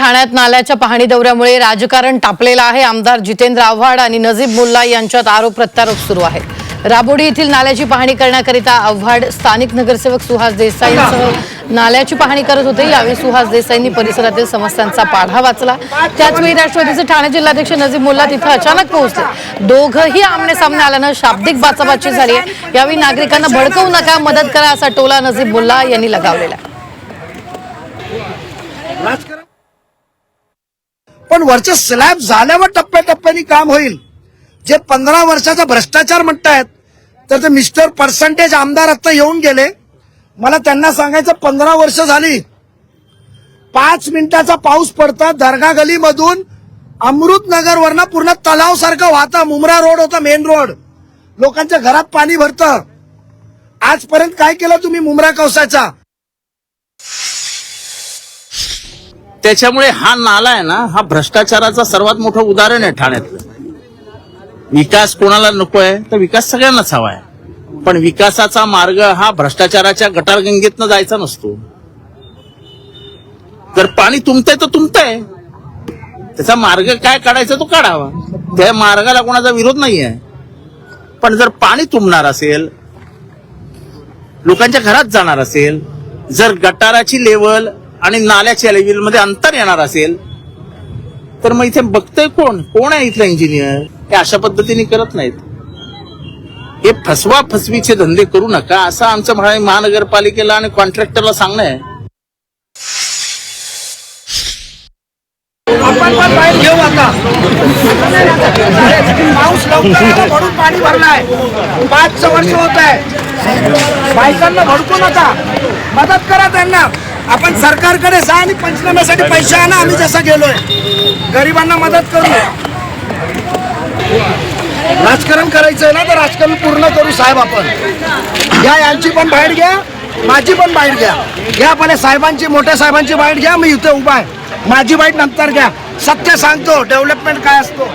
ठाण्यात नाल्याच्या पाहणी दौऱ्यामुळे राजकारण तापलेलं आहे. आमदार जितेंद्र आव्हाड आणि नजीब मुल्ला यांच्यात आरोप प्रत्यारोप सुरू आहे राबोडी येथील नाल्याची पाहणी करण्याकरिता आव्हाड स्थानिक नगरसेवक सुहास देसाईंसह नाल्याची पाहणी करत होते. यावेळी सुहास देसाईंनी परिसरातील समस्यांचा पाढा वाचला. त्याचवेळी राष्ट्रवादीचे ठाणे जिल्हाध्यक्ष नजीब मुल्ला तिथे अचानक पोहोचले. दोघंही आमने सामने आल्यानं शाब्दिक बाचाबाची झाली आहे. यावेळी नागरिकांना भडकवू नका मदत करा असा टोला नजीब मुल्ला यांनी लगावलेला आहे राजकारण पण वरचे स्लॅब झाल्यावर टप्प्याटप्प्याने काम होईल. जे पंधरा वर्षाचा भ्रष्टाचार म्हणतायत तर ते मिस्टर पर्सेंटेज आमदार आता येऊन गेले. मला त्यांना सांगायचं पंधरा वर्ष झाली. पाच मिनिटाचा पाऊस पडता दर्गा गलीमधून अमृतनगर वरनं पूर्ण तलाव सारखं वाहता. मुमरा रोड होता मेन रोड लोकांच्या घरात पाणी भरतं. आजपर्यंत काय केलं तुम्ही मुमरा कवसाचा? त्याच्यामुळे हा नाला आहे ना हा भ्रष्टाचाराचा सर्वात मोठं उदाहरण आहे ठाण्यातलं. विकास कोणाला नको आहे तर विकास सगळ्यांनाच हवा आहे. पण विकासाचा मार्ग हा भ्रष्टाचाराच्या गटारगंगेतनं जायचा नसतो. जर पाणी तुमतंय तर तुमतंय. त्याचा मार्ग काय काढायचा तो काढावा. त्या मार्गाला कोणाचा विरोध नाही आहे पण जर पाणी तुंबणार असेल लोकांच्या घरात जाणार असेल जर गटाराची लेवल आणि नाल्याच्या लेवलमध्ये अंतर येणार असेल तर मग इथे बघतोय कोण? कोण आहे इथला इंजिनियर हे अशा पद्धतीने करत नाहीत. हे फसवा फसवीचे धंदे करू नका असं आमचं म्हणाय महानगरपालिकेला आणि कॉन्ट्रॅक्टरला सांगणं आहे. आपण पण बाहेर घेऊ आता. पाऊस लवकर आला म्हणून पाणी भरलाय. पाच वर्ष होत आहे बायकांना भडकू नका. मदत करा त्यांना. आपण सरकारकडे जा आणि पंचनाम्यासाठी पैसे आणा आम्ही जसं गेलोय. गरिबांना मदत करू राजकारण करायचंय ना तर राजकारण पूर्ण करू साहेब आपण. घ्या यांची पण बाहेर घ्या माझी पण बाहेर घ्या. घ्या पहिले साहेबांची मोठ्या साहेबांची बाहेर घ्या मी इथे उभा आहे. माझी बाईट नंतर घ्या. सत्य सांगतो डेव्हलपमेंट काय असतो.